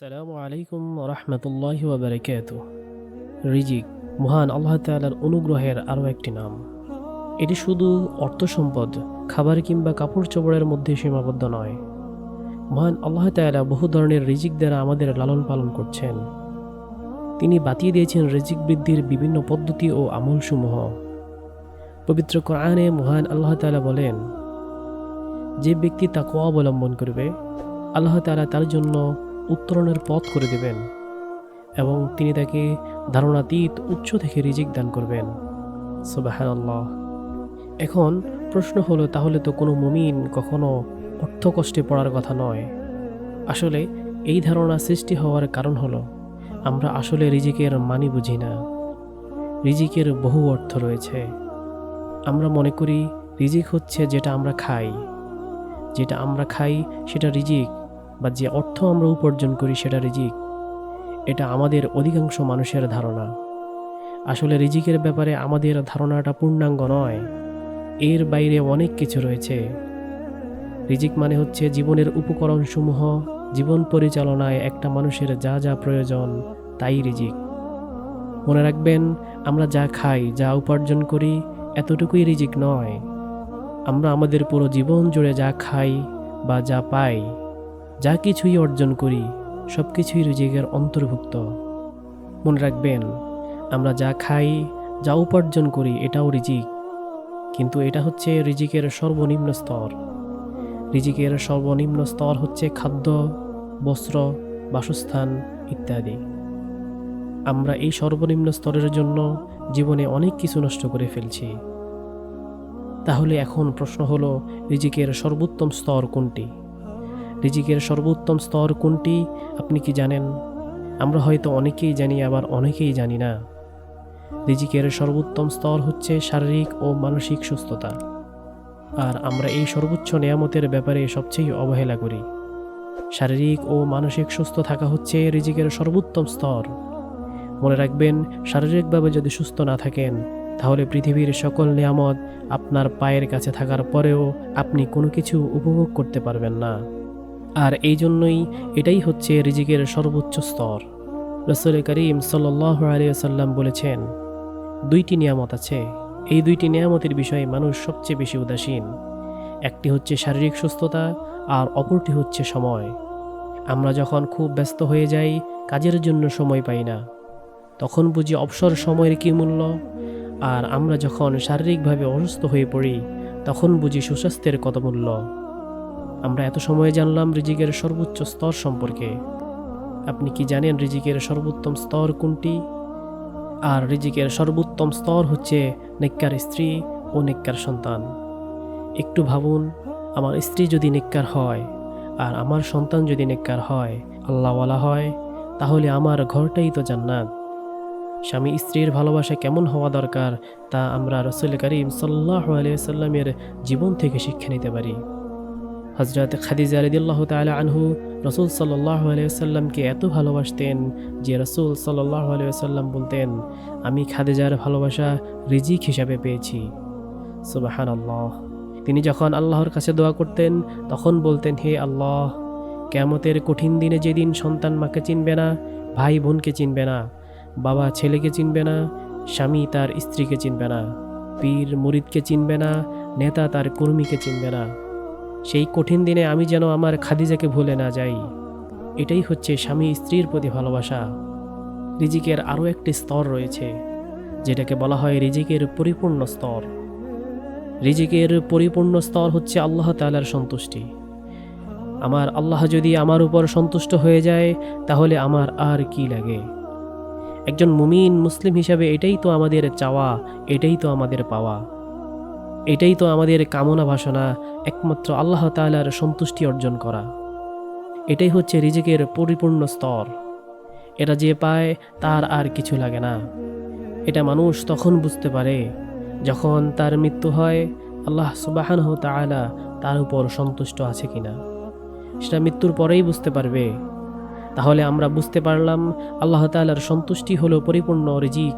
সালামু আলাইকুম রহমতুল্লাহ বারকাত রিজিক, মহান আল্লাহ তালার অনুগ্রহের আরও একটি নাম। এটি শুধু অর্থ সম্পদ, খাবার কিংবা কাপড় চোপড়ের মধ্যে সীমাবদ্ধ নয়। মহান আল্লাহ তালা বহু ধরনের রিজিক দ্বারা আমাদের লালন পালন করছেন। তিনি বাতিয়ে দিয়েছেন রিজিক বৃদ্ধির বিভিন্ন পদ্ধতি ও আমলসমূহ। পবিত্র কোরআনে মহান আল্লাহ তালা বলেন, যে ব্যক্তি তাকে অবলম্বন করবে, আল্লাহ তালা তার জন্য উত্তরণের পথ করে দেবেন এবং তিনি তাকে ধারণাতীত উচ্চ থেকে রিজিক দান করবেন। আল্লাহ এখন প্রশ্ন হলো, তাহলে তো কোনো মুমিন কখনো অর্থ কষ্টে পড়ার কথা নয়। আসলে এই ধারণা সৃষ্টি হওয়ার কারণ হলো, আমরা আসলে রিজিকের মানি বুঝি না। রিজিকের বহু অর্থ রয়েছে। আমরা মনে করি, রিজিক হচ্ছে যেটা আমরা খাই। যেটা আমরা খাই, সেটা রিজিক। বা যে অর্থ আমরা উপার্জন করি সেটা রিজিক, এটা আমাদের অধিকাংশ মানুষের ধারণা। আসলে রিজিকের ব্যাপারে আমাদের ধারণাটা পূর্ণাঙ্গ নয়, এর বাইরে অনেক কিছু রয়েছে। রিজিক মানে হচ্ছে জীবনের উপকরণসমূহ, জীবন পরিচালনায় একটা মানুষের যা যা প্রয়োজন, তাই রিজিক। মনে রাখবেন, আমরা যা খাই, যা উপার্জন করি, এতটুকুই রিজিক নয়। আমরা আমাদের পুরো জীবন জুড়ে যা খাই বা যা পাই যা কিছুই অর্জন করি সব কিছুই রিজিকের অন্তর্ভুক্ত। মনে রাখবেন, আমরা যা খাই, যা উপার্জন করি, এটাও রিজিক। কিন্তু এটা হচ্ছে রিজিকের সর্বনিম্ন স্তর। রিজিকের সর্বনিম্ন স্তর হচ্ছে খাদ্য, বস্ত্র, বাসস্থান ইত্যাদি। আমরা এই সর্বনিম্ন স্তরের জন্য জীবনে অনেক কিছু নষ্ট করে ফেলছি। তাহলে এখন প্রশ্ন হলো, রিজিকের সর্বোত্তম স্তর কোনটি? রিজিকের সর্বোত্তম স্তর কোনটি, আপনি কি জানেন? আমরা হয়তো অনেকেই জানি, আবার অনেকেই জানি না। রিজিকের সর্বোত্তম স্তর হচ্ছে শারীরিক ও মানসিক সুস্থতা। আর আমরা এই সর্বোচ্চ নিয়ামতের ব্যাপারে সবচেয়ে অবহেলা করি। শারীরিক ও মানসিক সুস্থ থাকা হচ্ছে রিজিকের সর্বোত্তম স্তর। মনে রাখবেন, শারীরিকভাবে যদি সুস্থ না থাকেন, তাহলে পৃথিবীর সকল নিয়ামত আপনার পায়ের কাছে থাকার পরেও আপনি কোনো কিছু উপভোগ করতে পারবেন না। আর এই জন্যই এটাই হচ্ছে রিজিকের সর্বোচ্চ স্তর। রসুল করিম সাল্লাহ আলিয়াল্লাম বলেছেন, দুইটি নিয়ামত আছে। এই দুইটি নিয়ামতের বিষয়ে মানুষ সবচেয়ে বেশি উদাসীন। একটি হচ্ছে শারীরিক সুস্থতা আর অপরটি হচ্ছে সময়। আমরা যখন খুব ব্যস্ত হয়ে যাই, কাজের জন্য সময় পাই না। তখন বুঝি অবসর সময়ের কী মূল্য? আর আমরা যখন শারীরিকভাবে অসুস্থ হয়ে পড়ি, তখন বুঝি সুস্বাস্থ্যের কত মূল্য? আমরা এত সময় জানলাম রিজিকের সর্বোচ্চ স্তর সম্পর্কে। আপনি কি জানেন রিজিকের সর্বোত্তম স্তর কোনটি? আর রিজিকের সর্বোত্তম স্তর হচ্ছে নেককার স্ত্রী ও নেককার সন্তান। একটু ভাবুন, আমার স্ত্রী যদি নেককার হয় আর আমার সন্তান যদি নেককার হয়, আল্লাহওয়ালা হয়, তাহলে আমার ঘরটাই তো জান্নাত। স্বামী স্ত্রীর ভালোবাসা কেমন হওয়া দরকার তা আমরা রসুল করিম সাল্লাহ আলিয়াল্লামের জীবন থেকে শিক্ষা নিতে পারি। হজরত খাদিজা রদিল্লাহ তালা আনহু রসুল সাল্লাহ আলিয়াল্লামকে এত ভালোবাসতেন যে রসুল সাল্লাহ আলিয়াল্লাম বলতেন, আমি খাদিজার ভালোবাসা রিজিক হিসাবে পেয়েছি। সুবাহান আল্লাহ তিনি যখন আল্লাহর কাছে দোয়া করতেন, তখন বলতেন, হে আল্লাহ কেমতের কঠিন দিনে যেদিন সন্তান মাকে চিনবে না ভাই বোনকে চিনবে না, বাবা ছেলেকে চিনবে না, স্বামী তার স্ত্রীকে চিনবে না, পীর মুরিদকে চিনবে না, নেতা তার কর্মীকে চিনবে না সেই কঠিন দিনে আমি যেন আমার খাদিজাকে ভুলে না যাই। এটাই হচ্ছে স্বামী স্ত্রীর প্রতি ভালোবাসা। রিজিকের আরও একটি স্তর রয়েছে, যেটাকে বলা হয় রিজিকের পরিপূর্ণ স্তর। রিজিকের পরিপূর্ণ স্তর হচ্ছে আল্লাহ তালার সন্তুষ্টি। আমার আল্লাহ যদি আমার উপর সন্তুষ্ট হয়ে যায়, তাহলে আমার আর কি লাগে? একজন মুমিন মুসলিম হিসাবে এটাই তো আমাদের চাওয়া, এটাই তো আমাদের পাওয়া। এটাই তো আমাদের কামনা বাসনা, একমাত্র আল্লাহ তালার সন্তুষ্টি অর্জন করা। এটাই হচ্ছে রিজিকের পরিপূর্ণ স্তর। এটা যে পায়, তার আর কিছু লাগে না। এটা মানুষ তখন বুঝতে পারে, যখন তার মৃত্যু হয়, আল্লাহ সুবাহান তালা তার উপর সন্তুষ্ট আছে কিনা। সেটা মৃত্যুর পরেই বুঝতে পারবে। তাহলে আমরা বুঝতে পারলাম, আল্লাহ তাল্লার সন্তুষ্টি হলো পরিপূর্ণ রিজিক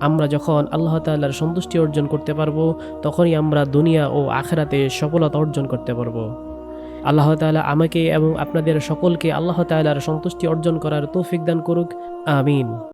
আমরা যখন আল্লাহ তাল্লার সন্তুষ্টি অর্জন করতে পারব, তখনই আমরা দুনিয়া ও আখেরাতে সফলতা অর্জন করতে পারব। আল্লাহ তাআলা আমাকে এবং আপনাদের সকলকে আল্লাহ তাল্লার সন্তুষ্টি অর্জন করার তৌফিক দান করুক। আমিন।